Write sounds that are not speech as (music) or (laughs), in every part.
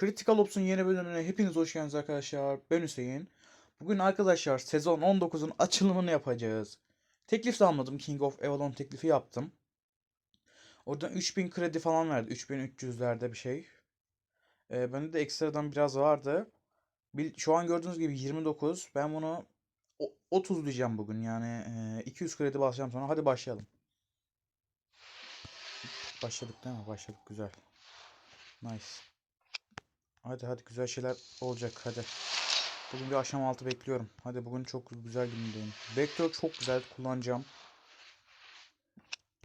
Critical Ops'un yeni bölümüne hepiniz hoş geldiniz arkadaşlar. Ben Hüseyin. Bugün arkadaşlar sezon 19'un açılımını yapacağız. Teklif de almadım. King of Avalon teklifi yaptım. Oradan 3000 kredi falan verdi. 3300'lerde bir şey. Ee, bende de ekstradan biraz vardı. Şu an gördüğünüz gibi 29. Ben bunu o- 30 diyeceğim bugün. Yani e, 200 kredi basacağım sonra. Hadi başlayalım. Başladık değil mi? Başladık güzel. Nice. Hadi hadi güzel şeyler olacak hadi. Bugün bir aşama altı bekliyorum. Hadi bugün çok güzel günündeyim. Vektör çok güzel kullanacağım.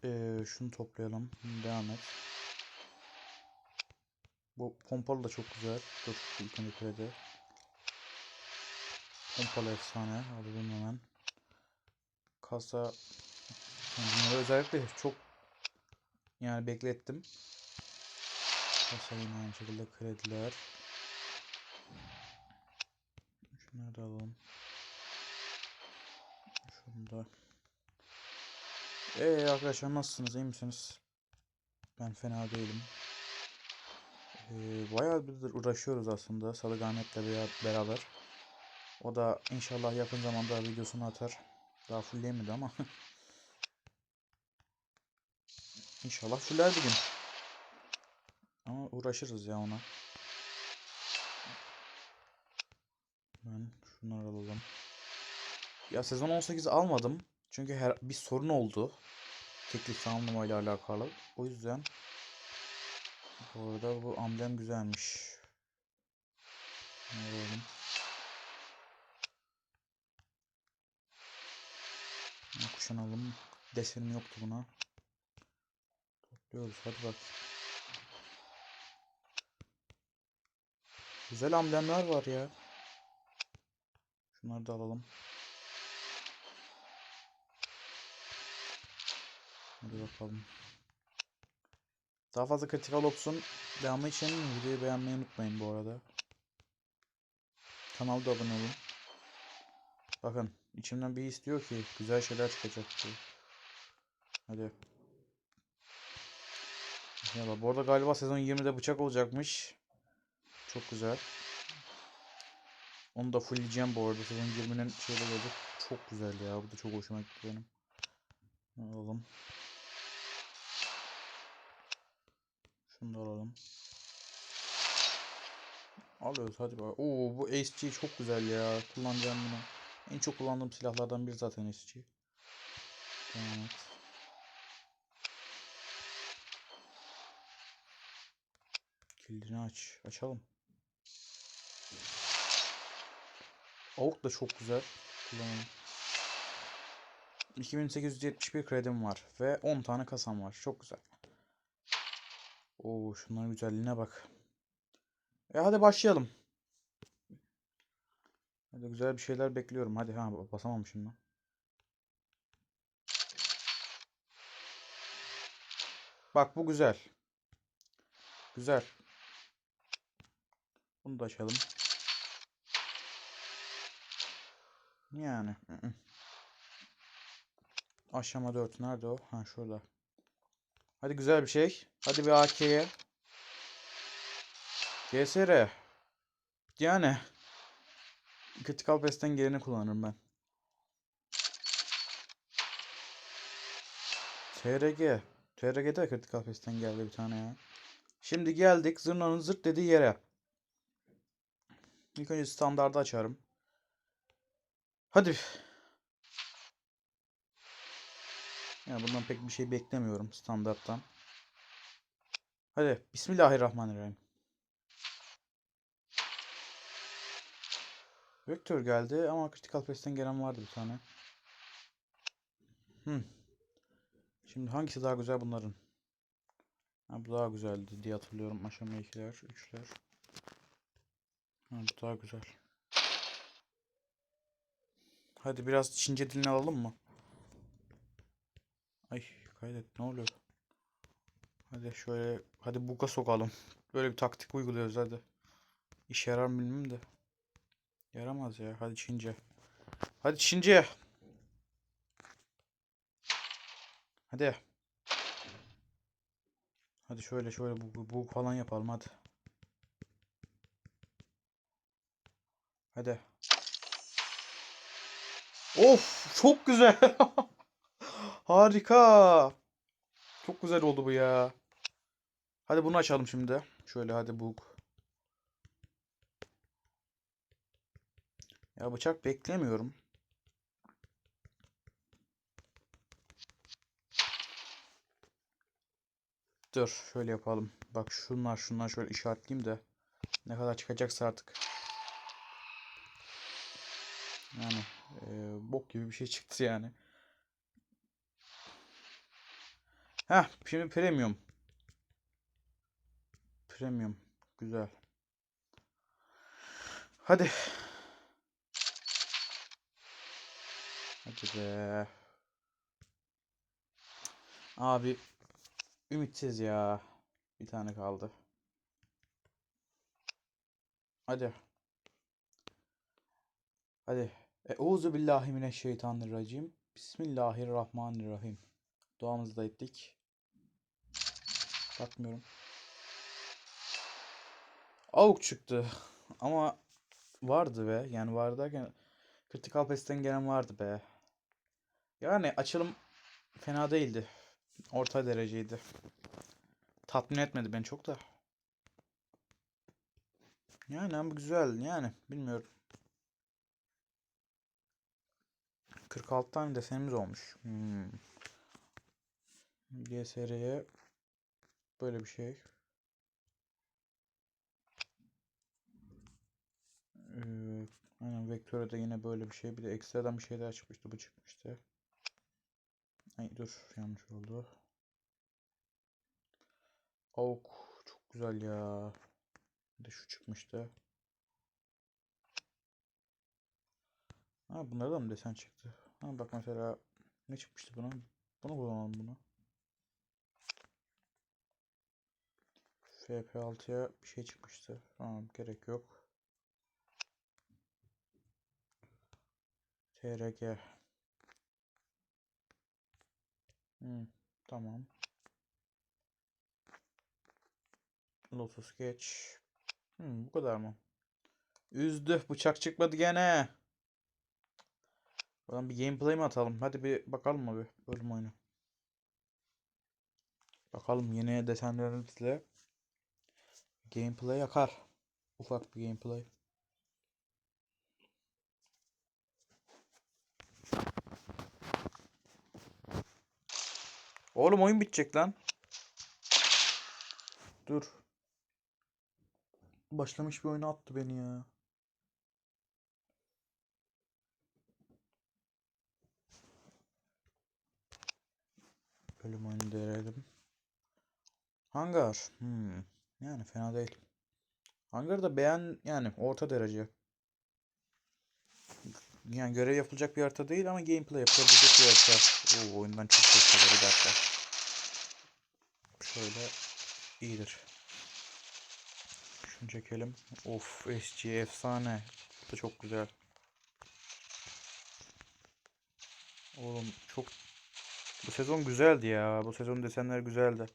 Ee, şunu toplayalım. Devam et. Bu pompalı da çok güzel. Dur ilk önce kredi. Pompalı efsane. Alalım hemen. Kasa. Bunları özellikle çok yani beklettim. Yine aynı şekilde krediler. Şunları da alalım. Şunu da. Ee arkadaşlar nasılsınız? iyi misiniz? Ben fena değilim. Ee, bayağı bir uğraşıyoruz aslında Salıgamet'le bera- beraber. O da inşallah yakın zamanda videosunu atar. Daha fullleyemedi ama. (laughs) İnşallah fuller bir gün. Ama uğraşırız ya ona. Ben şunları alalım. Ya sezon 18'i almadım. Çünkü her bir sorun oldu. Teklif tamamlamayla alakalı. O yüzden bu arada bu amblem güzelmiş. Alalım? Kuşanalım. Desenim yoktu buna. Topluyoruz. Hadi bak. Güzel amblemler var ya. Şunları da alalım. Hadi bakalım. Daha fazla Critical Ops'un devamı için videoyu beğenmeyi unutmayın bu arada. Kanalda abone olun. Bakın içimden bir istiyor ki güzel şeyler çıkacak diye. Hadi. Ya bu arada galiba sezon 20'de bıçak olacakmış. Çok güzel. Onu da fullleyeceğim bu arada. Sezon 20'nin şeyde gelecek. Çok güzel ya. Bu da çok hoşuma gitti benim. Alalım. Şunu da alalım. Alıyoruz hadi bak. Oo bu SG çok güzel ya. Kullanacağım bunu. En çok kullandığım silahlardan biri zaten SG. Devam et. Kilidini aç. Açalım. Avuk da çok güzel. Kullanalım. 2871 kredim var. Ve 10 tane kasam var. Çok güzel. Oo şunların güzelliğine bak. E hadi başlayalım. Hadi güzel bir şeyler bekliyorum. Hadi ha basamamışım lan. Bak bu güzel. Güzel. Bunu da açalım. Yani. Aşama 4 nerede o? Ha şurada. Hadi güzel bir şey. Hadi bir AK'ye. GSR. Yani. Critical Pass'ten geleni kullanırım ben. TRG. TRG'de Critical Pass'ten geldi bir tane ya. Şimdi geldik zırnanın zırt dediği yere. İlk önce standardı açarım. Hadi. Yani bundan pek bir şey beklemiyorum standarttan. Hadi Bismillahirrahmanirrahim. Vektör geldi ama Critical Pass'ten gelen vardı bir tane. Hmm. Şimdi hangisi daha güzel bunların? Ha, bu daha güzeldi diye hatırlıyorum. Aşama 2'ler, 3'ler. Ha, bu daha güzel. Hadi biraz Çince dilini alalım mı? Ay kaydet ne oluyor? Hadi şöyle hadi buka sokalım. Böyle bir taktik uyguluyoruz hadi. İşe yarar mı bilmem de. Yaramaz ya. Hadi Çince. Hadi Çince. Hadi. Hadi şöyle şöyle bu, bu, falan yapalım hadi. Hadi. Of çok güzel. (laughs) Harika. Çok güzel oldu bu ya. Hadi bunu açalım şimdi. Şöyle hadi book. Ya bıçak beklemiyorum. Dur şöyle yapalım. Bak şunlar şunlar şöyle işaretleyeyim de ne kadar çıkacaksa artık. Yani e, bok gibi bir şey çıktı yani. Heh şimdi premium. Premium. Güzel. Hadi. Hadi be. Abi ümitsiz ya. Bir tane kaldı. Hadi. Hadi. Euzu billahi mineşşeytanirracim. Bismillahirrahmanirrahim. Duamızı da ettik. Bakmıyorum. Avuk çıktı. Ama vardı be. Yani vardı derken Critical Pass'ten gelen vardı be. Yani açılım fena değildi. Orta dereceydi. Tatmin etmedi beni çok da. Yani ama güzel yani bilmiyorum. 46 tane desenimiz olmuş. Hmm. GSR'ye böyle bir şey. Ee, aynen Vector'a da yine böyle bir şey. Bir de ekstradan bir şey daha çıkmıştı. Bu çıkmıştı. Ay dur yanlış oldu. Avuk çok güzel ya. Bir de şu çıkmıştı. Ha bunlardan mı desen çıktı? Ha bak mesela ne çıkmıştı buna? Bunu kullanalım bunu. FP6'ya bir şey çıkmıştı. Tamam gerek yok. TRG. Hmm, tamam. Lotus geç. Hmm, bu kadar mı? Üzdü. Bıçak çıkmadı gene. Ulan bir gameplay mi atalım? Hadi bir bakalım mı bir bölüm oyunu. Bakalım yeni desenlerimizle gameplay yakar. Ufak bir gameplay. Oğlum oyun bitecek lan. Dur. Başlamış bir oyuna attı beni ya. Bölüm oyunu denedim. Hangar. Hmm. Yani fena değil. Hangar da beğen yani orta derece. Yani görev yapılacak bir harita değil ama gameplay yapılabilecek bir harita. Oo, oyundan çok geliyor. Bir dakika. Şöyle iyidir. Şunu çekelim. Of SG efsane. Bu da çok güzel. Oğlum çok bu sezon güzeldi ya. Bu sezon desenler güzeldi.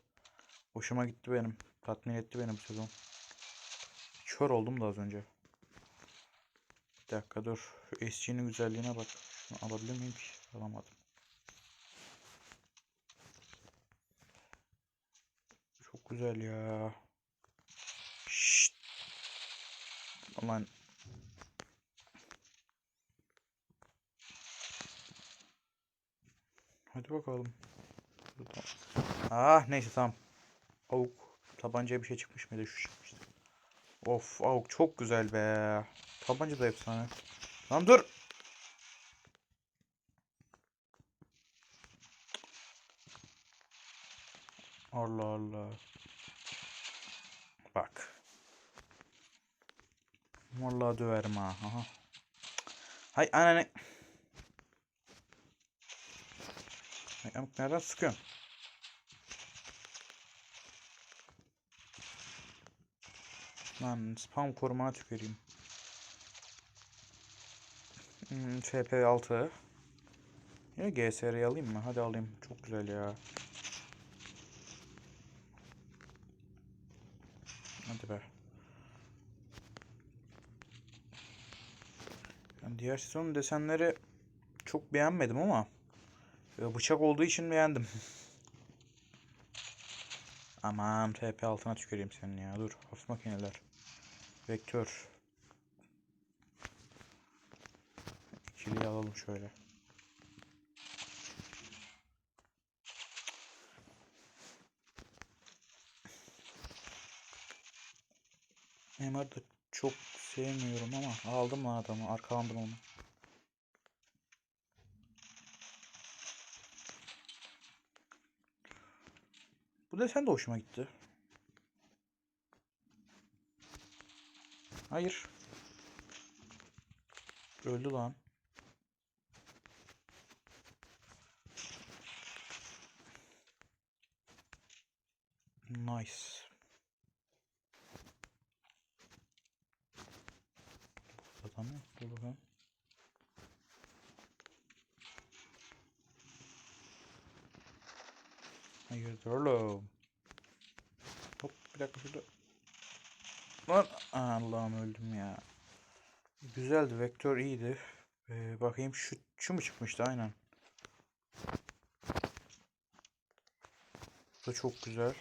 Hoşuma gitti benim. Tatmin etti beni bu sezon. Kör oldum da az önce. Bir dakika dur. Şu SG'nin güzelliğine bak. Şunu alabilir miyim ki? Alamadım. Çok güzel ya. Şşt. Aman. Hadi bakalım. Ah neyse tamam. Avuk. Tabancaya bir şey çıkmış mıydı? Şu çıkmıştı. Of avuk çok güzel be. Tabanca da efsane. Tamam dur. Allah Allah. Bak. Vallahi döverim ha. Aha. Hay anane. Nereden sıkıyorsun? Lan spam korumana tüküreyim. Hmm, FP6. Ya GSR'yi alayım mı? Hadi alayım. Çok güzel ya. Hadi be. Yani diğer sezonun desenleri çok beğenmedim ama bıçak olduğu için beğendim. Aman TP altına tüküreyim senin ya. Dur. Hafif makineler. Vektör. İkiliyi alalım şöyle. Neymar da çok sevmiyorum ama aldım lan adamı. Arkalandım onu. Bu desen de hoşuma gitti. Hayır. Öldü lan. Nice. Burada mı? Dur bakalım. Hayırdır oğlum? Hop bir dakika şurada. Lan Allah'ım öldüm ya. Güzeldi. Vektör iyiydi. Ee, bakayım şu, şu mu çıkmıştı aynen. Bu da çok güzel.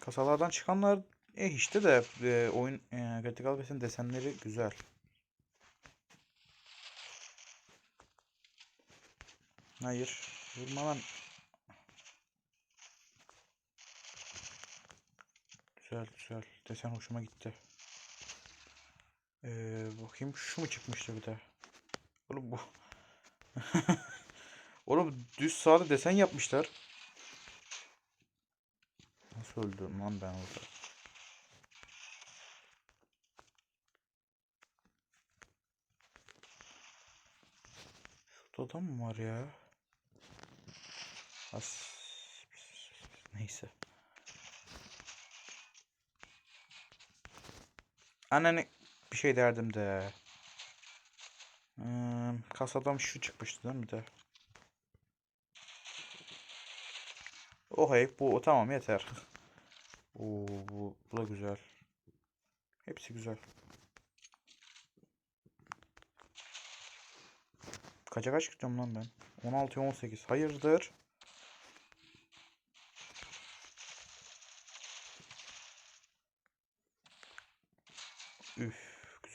Kasalardan çıkanlar eh işte de e, oyun e, Critical Pass'in desenleri güzel. Hayır. Vurma lan. Güzel güzel. Desen hoşuma gitti. Ee, bakayım şu mu çıkmıştı bir de. Oğlum bu. (laughs) Oğlum düz sağda desen yapmışlar. Nasıl öldüm lan ben orada? Şurada da mı var ya? As. Neyse. Annene bir şey derdim de. Hmm, kasadan şu çıkmıştı değil mi bir de? Oh hey bu tamam yeter. (laughs) Oo bu, bu da güzel. Hepsi güzel. Kaça kaç çıkacağım lan ben? 16 18. Hayırdır?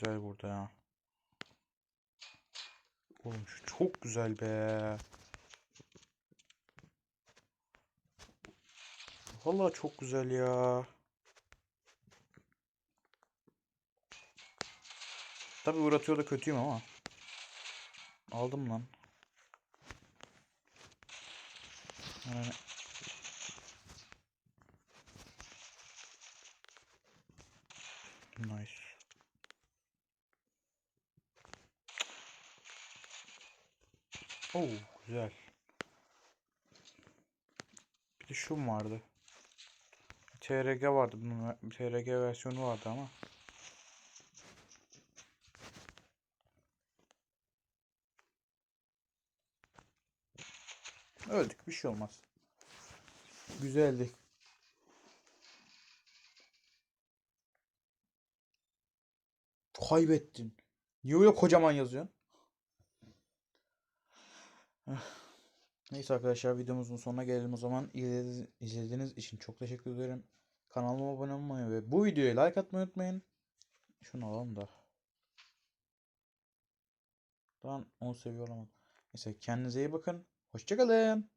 Güzel burada ya. Oğlum şu çok güzel be. Vallahi çok güzel ya. Tabi uğratıyor da kötüyüm ama. Aldım lan. Yani... Nice. Oo güzel. Bir de şu vardı? TRG vardı bunun TRG versiyonu vardı ama. Öldük bir şey olmaz. Güzeldi. Kaybettin. Niye öyle kocaman yazıyorsun? Neyse arkadaşlar videomuzun sonuna gelelim o zaman. İzlediğiniz, için çok teşekkür ederim. Kanalıma abone olmayı ve bu videoya like atmayı unutmayın. Şunu alalım da. Lan onu seviyorum. Neyse kendinize iyi bakın. Hoşçakalın.